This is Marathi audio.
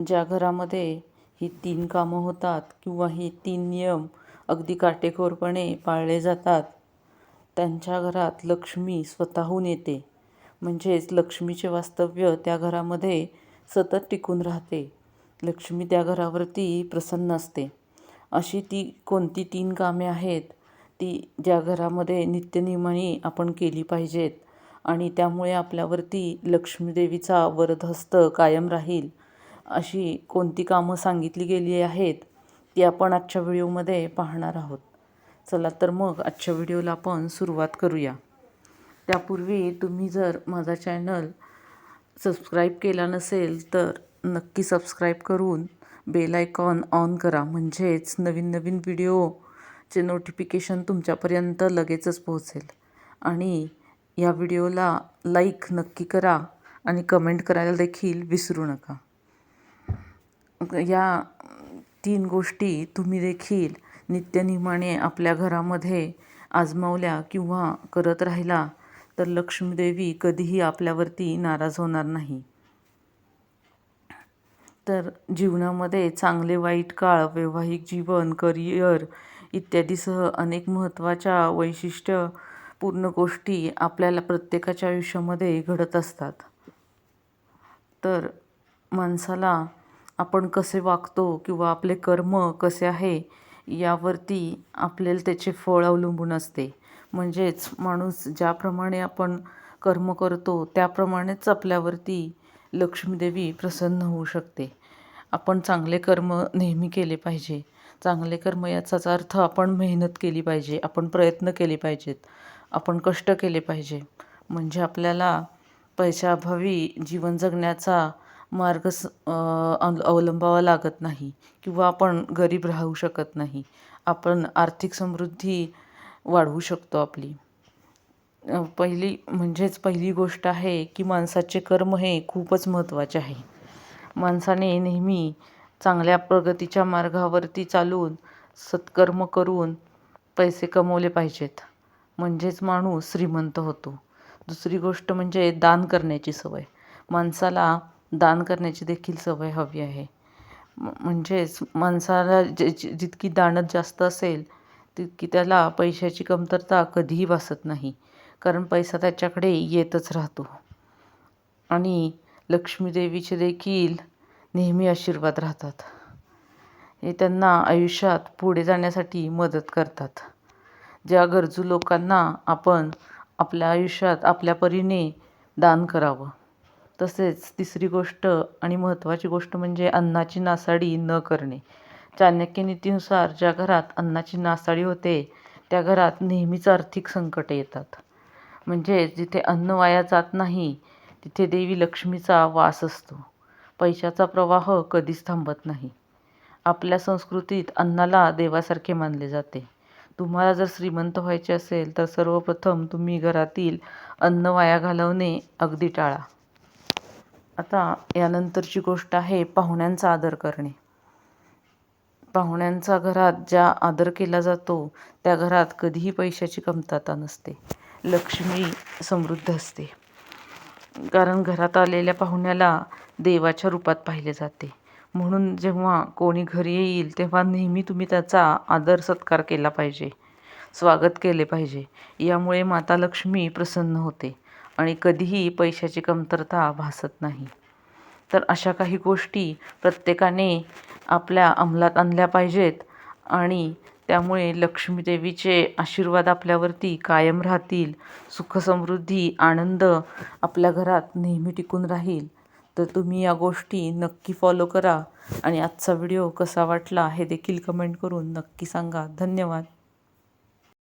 ज्या घरामध्ये ही तीन कामं होतात किंवा हे तीन नियम अगदी काटेकोरपणे पाळले जातात त्यांच्या घरात लक्ष्मी स्वतःहून येते. म्हणजेच लक्ष्मीचे वास्तव्य त्या घरामध्ये सतत टिकून राहते. लक्ष्मी त्या घरावरती प्रसन्न असते. अशी ती कोणती तीन कामे आहेत ती ज्या घरामध्ये नित्यनियमाने आपण केली पाहिजेत आणि त्यामुळे आपल्यावरती लक्ष्मीदेवीचा वरदहस्त कायम राहील अशी कोणती कामं सांगितली गेली आहेत ती आपण आजच्या व्हिडिओमध्ये पाहणार आहोत. चला तर मग आजच्या व्हिडिओला आपण सुरुवात करूया. त्यापूर्वी तुम्ही जर माझा चॅनल सबस्क्राईब केला नसेल तर नक्की सबस्क्राईब करून बेल आयकॉन ऑन करा. म्हणजेच नवीन नवीन व्हिडिओचे नोटिफिकेशन तुमच्यापर्यंत लगेचच पोहोचेल. आणि या व्हिडिओला लाईक नक्की करा आणि कमेंट करायला देखील विसरू नका. या तीन गोष्टी तुम्ही देखील नित्यनियमाने आपल्या घरामध्ये आजमावल्या किंवा करत राहिला तर लक्ष्मीदेवी कधीही आपल्यावरती नाराज होणार नाही. तर जीवनामध्ये चांगले वाईट काळ वैवाहिक जीवन करिअर इत्यादीसह अनेक महत्त्वाच्या वैशिष्ट्यपूर्ण गोष्टी आपल्याला प्रत्येकाच्या आयुष्यामध्ये घडत असतात. तर माणसाला आपण कसे वागतो किंवा आपले कर्म कसे आहे यावरती आपल्याला त्याचे फळ अवलंबून असते. म्हणजेच माणूस ज्याप्रमाणे आपण कर्म करतो त्याप्रमाणेच आपल्यावरती लक्ष्मीदेवी प्रसन्न होऊ शकते. आपण चांगले कर्म नेहमी केले पाहिजे. चांगले कर्म याचाच अर्थ आपण मेहनत केली पाहिजे आपण प्रयत्न केले पाहिजेत आपण कष्ट केले पाहिजे. म्हणजे आपल्याला पैशाअभावी जीवन जगण्याचा मार्ग स अवलंबावा लागत नाही किंवा आपण गरीब राहू शकत नाही. आपण आर्थिक समृद्धी वाढवू शकतो आपली. पहिली म्हणजेच पहिली गोष्ट आहे की माणसाचे कर्म हे खूपच महत्त्वाचे आहे. माणसाने नेहमी चांगल्या प्रगतीच्या मार्गावरती चालून सत्कर्म करून पैसे कमवले पाहिजेत. म्हणजेच माणूस श्रीमंत होतो. दुसरी गोष्ट म्हणजे दान करण्याची सवय. माणसाला दान करण्याची देखील सवय हवी आहे. म्हणजेच माणसाला जे जितकी दानत जास्त असेल तितकी त्याला पैशाची कमतरता कधीही भासत नाही कारण पैसा त्याच्याकडे येतच राहतो. आणि लक्ष्मीदेवीचे देखील नेहमी आशीर्वाद राहतात. हे त्यांना आयुष्यात पुढे जाण्यासाठी मदत करतात. ज्या गरजू लोकांना आपण आपल्या आयुष्यात आपल्या परीने दान करावं. तसेच तिसरी गोष्ट आणि महत्त्वाची गोष्ट म्हणजे अन्नाची नासाडी न करणे. चाणक्य नीतीनुसार ज्या घरात अन्नाची नासाडी होते त्या घरात नेहमीच आर्थिक संकटे येतात. म्हणजे जिथे अन्न वाया जात नाही तिथे देवी लक्ष्मीचा वास असतो. पैशाचा प्रवाह कधीच थांबत नाही. आपल्या संस्कृतीत अन्नाला देवासारखे मानले जाते. तुम्हाला जर श्रीमंत व्हायचे असेल तर सर्वप्रथम तुम्ही घरातील अन्न वाया घालवणे अगदी टाळा. आता यानंतरची गोष्ट आहे पाहुण्यांचा आदर करणे. पाहुण्यांचा घरात ज्या आदर केला जातो त्या घरात कधीही पैशाची कमतरता नसते. लक्ष्मी समृद्ध असते. कारण घरात आलेल्या पाहुण्याला देवाच्या रूपात पाहिले जाते. म्हणून जेव्हा कोणी घरी येईल तेव्हा नेहमी तुम्ही त्याचा आदर सत्कार केला पाहिजे. स्वागत केले पाहिजे. यामुळे माता लक्ष्मी प्रसन्न होते. आणि कधीही पैशाची कमतरता भासत नाही. तर अशा काही गोष्टी प्रत्येकाने आपल्या अंमलात आणल्या पाहिजेत आणि त्यामुळे लक्ष्मीदेवीचे आशीर्वाद आपल्यावरती कायम राहतील सुखसमृद्धी आनंद आपल्या घरात नेहमी टिकून राहील. तर तुम्ही या गोष्टी नक्की फॉलो करा आणि आजचा व्हिडिओ कसा वाटला हे देखील कमेंट करून नक्की सांगा. धन्यवाद.